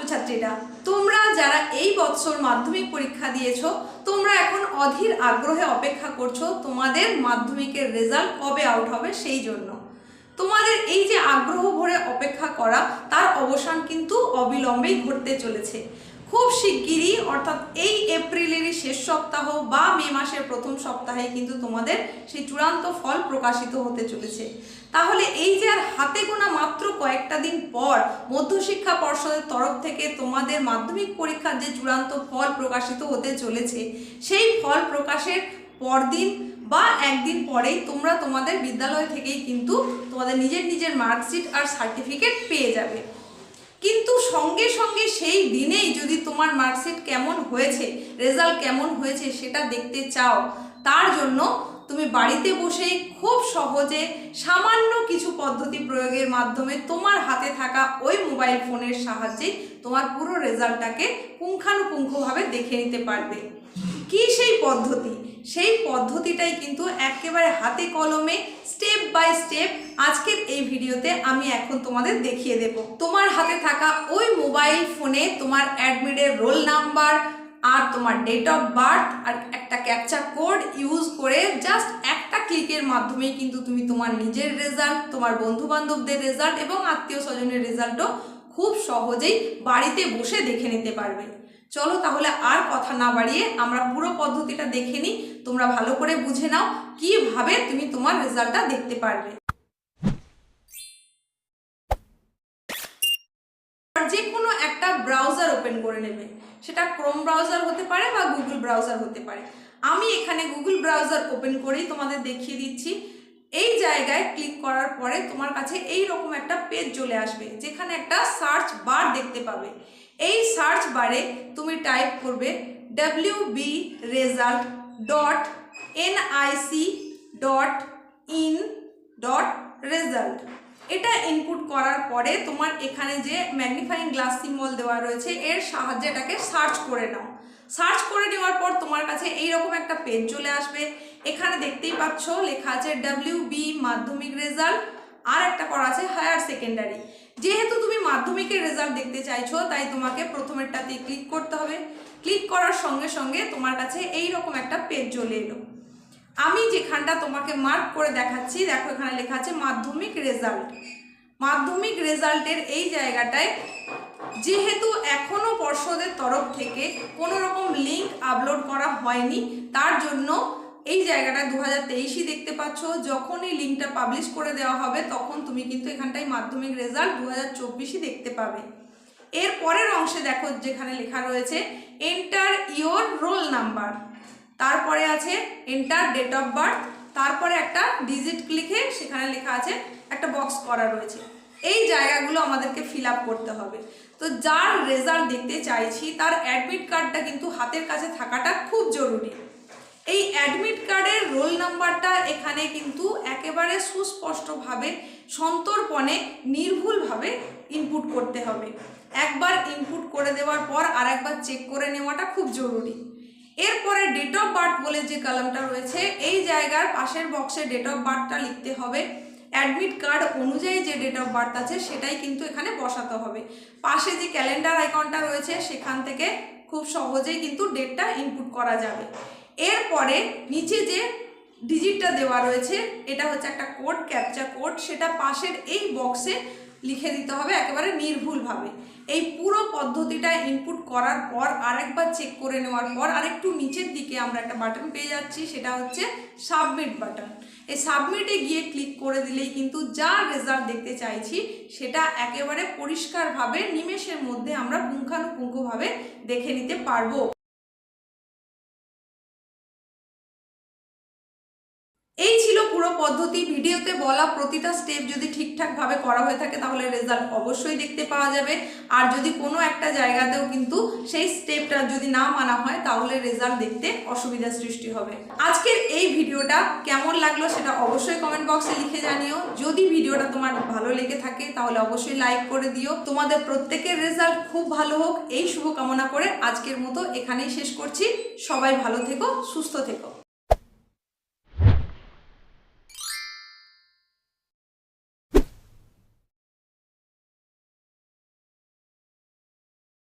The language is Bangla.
ছাত্রছাত্রীরা, তোমরা যারা এই বৎসর মাধ্যমিক পরীক্ষা দিয়েছ, তোমরা এখন অধীর আগ্রহে অপেক্ষা করছ, তোমাদের মাধ্যমিকের রেজাল্ট কবে আউট হবে সেই জন্য। তোমাদের এই যে আগ্রহ ভরে অপেক্ষা করা, তার অবসান কিন্তু অবিলম্বেই ঘটতে চলেছে। খুব শিগগিরই, অর্থাৎ এই শেষ সপ্তাহ বা মে মাসের প্রথম সপ্তাহে কিন্তু তোমাদের সেই চূড়ান্ত ফল প্রকাশিত হতে চলেছে। তাহলে এই যে আর হাতে গোনা মাত্র কয়েকটা দিন পর মধ্যশিক্ষা পর্ষদের তরফ থেকে তোমাদের মাধ্যমিক পরীক্ষার যে চূড়ান্ত ফল প্রকাশিত হতে চলেছে, সেই ফল প্রকাশের পরদিন বা একদিন পরেই তোমরা তোমাদের বিদ্যালয় থেকেই কিন্তু তোমাদের নিজের নিজের মার্কশিট আর সার্টিফিকেট পেয়ে যাবে। কিন্তু সঙ্গে সঙ্গে সেই দিনেই যদি তোমার মার্কশিট কেমন হয়েছে রেজাল্ট কেমন হয়েছে সেটা দেখতে চাও। তার জন্য তুমি বাড়িতে বসেই খুব সহজে সামান্য কিছু পদ্ধতি প্রয়োগের মাধ্যমে তোমার হাতে থাকা ওই মোবাইল ফোনের সাহায্যে তোমার পুরো রেজাল্টটাকে পুঙ্খানুপুঙ্খভাবে দেখে নিতে পারবে। কি সেই পদ্ধতি? সেই পদ্ধতিটাই কিন্তু একেবারে হাতে কলমে স্টেপ বাই স্টেপ আজকের এই ভিডিওতে আমি এখন তোমাদের দেখিয়ে দেব। তোমার হাতে থাকা ওই মোবাইল ফোনে তোমার অ্যাডমিটের রোল নাম্বার আর তোমার ডেট অফ বার্থ আর একটা ক্যাপচার কোড ইউজ করে জাস্ট একটা ক্লিকের মাধ্যমে কিন্তু তুমি তোমার নিজের রেজাল্ট তোমার বন্ধু বান্ধবদের রেজাল্ট এবং আত্মীয় স্বজনের রেজাল্টও খুব সহজেই বাড়িতে বসে দেখে নিতে পারবে। চলো তাহলে আর কথা না বাড়িয়ে আমরা পুরো পদ্ধতিটা দেখে নিই। তোমরা ভালো করে বুঝে নাও কীভাবে তুমি তোমার রেজাল্টটা দেখতে পারবে। যে কোনো একটা ব্রাউজার ওপেন করে নেবে। সেটা ক্রোম ব্রাউজার হতে পারে বা গুগল ব্রাউজার হতে পারে। আমি এখানে গুগল ব্রাউজার ওপেন করেই তোমাদের দেখিয়ে দিচ্ছি। এই জায়গায় ক্লিক করার পরে তোমার কাছে এই রকম একটা পেজ চলে আসবে, যেখানে একটা সার্চ বার দেখতে পাবে। এই সার্চ বারে তুমি টাইপ করবে W B result dot NIC dot in dot result এটা ইনপুট করার পরে তোমার এখানে যে ম্যাগনিফাইং গ্লাস সিম্বল দেওয়া রয়েছে, এর সাহায্যে এটাকে সার্চ করে নাও। সার্চ করে নেওয়ার পর তোমার কাছে এইরকম একটা পেজ চলে আসবে। এখানে দেখতেই পাচ্ছ লেখা আছে ডাব্লিউ বি মাধ্যমিক রেজাল্ট আর একটা করা আছে হায়ার সেকেন্ডারি যেহেতু তুমি মাধ্যমিকের রেজাল্ট দেখতে চাইছো, তাই তোমাকে প্রথমেরটাতে ক্লিক করতে হবে। ক্লিক করার সঙ্গে সঙ্গে তোমার কাছে এই রকম একটা পেজ চলে এলো। আমি যেখানটা তোমাকে মার্ক করে দেখাচ্ছি, দেখো এখানে লেখা আছে মাধ্যমিক রেজাল্ট মাধ্যমিক রেজাল্টের এই জায়গাটায় যেহেতু এখনও পর্ষদের তরফ থেকে কোনো রকম লিঙ্ক আপলোড করা হয়নি, তার জন্য এই জায়গাটা দু হাজার তেইশই দেখতে পাচ্ছ, যখন এই লিঙ্কটা পাবলিশ করে দেওয়া হবে, তখন তুমি কিন্তু এখানটায় মাধ্যমিক রেজাল্ট দু হাজার চব্বিশই দেখতে পাবে। এর পরের অংশে দেখো যেখানে লেখা রয়েছে এন্টার ইওর রোল নাম্বার তারপরে আছে এন্টার ডেট অফ বার্থ তারপরে একটা ডিজিট ক্লিকে সেখানে লেখা আছে, একটা বক্স করা রয়েছে। এই জায়গাগুলো আমাদেরকে ফিল করতে হবে। তো যার রেজাল্ট দেখতে চাইছি, তার অ্যাডমিট কার্ডটা কিন্তু হাতের কাছে থাকাটা খুব জরুরি। এই অ্যাডমিট কার্ডের রোল নাম্বারটা এখানে কিন্তু একেবারে সুস্পষ্টভাবে সন্তর্পণে নির্ভুলভাবে ইনপুট করতে হবে। একবার ইনপুট করে দেওয়ার পর আর একবার চেক করে নেওয়াটা খুব জরুরি। এরপরে ডেট অফ বার্থ বলে যে কলামটা রয়েছে, এই জায়গার পাশের বক্সে ডেট অফ বার্থটা লিখতে হবে। অ্যাডমিট কার্ড অনুযায়ী যে ডেট অফ বার্থ আছে, সেটাই কিন্তু এখানে বসাতে হবে। পাশে যে ক্যালেন্ডার আইকনটা রয়েছে, সেখান থেকে খুব সহজেই কিন্তু ডেটটা ইনপুট করা যাবে। এরপরে নিচে যে ডিজিটটা দেওয়া রয়েছে, এটা হচ্ছে একটা কোড ক্যাপচা কোড সেটা পাশের এই বক্সে লিখে দিতে হবে একেবারে নির্ভুলভাবে। এই পুরো পদ্ধতিটা ইনপুট করার পর, আরেকবার চেক করে নেওয়ার পর, আরেকটু নিচের দিকে আমরা একটা বাটন পেয়ে যাচ্ছি, সেটা হচ্ছে সাবমিট বাটন এই সাবমিটে গিয়ে ক্লিক করে দিলেই কিন্তু যা রেজাল্ট দেখতে চাইছি, সেটা একেবারে পরিষ্কারভাবে নিমেষের মধ্যে আমরা পুঙ্খানুপুঙ্খভাবে দেখে নিতে পারব। পুরো পদ্ধতি ভিডিওতে বলা প্রতিটা স্টেপ যদি ঠিকঠাকভাবে করা হয়ে থাকে, তাহলে রেজাল্ট অবশ্যই দেখতে পাওয়া যাবে। আর যদি কোনো একটা জায়গাতেও কিন্তু সেই স্টেপটা যদি না মানা হয়, তাহলে রেজাল্ট দেখতে অসুবিধার সৃষ্টি হবে। আজকের এই ভিডিওটা কেমন লাগল সেটা অবশ্যই কমেন্ট বক্সে লিখে জানিও। যদি ভিডিওটা তোমার ভালো লেগে থাকে, তাহলে অবশ্যই লাইক করে দিও। তোমাদের প্রত্যেকের রেজাল্ট খুব ভালো হোক। এই শুভকামনা করে আজকের মতো এখানেই শেষ করছি। সবাই ভালো থেকো, সুস্থ থেকো।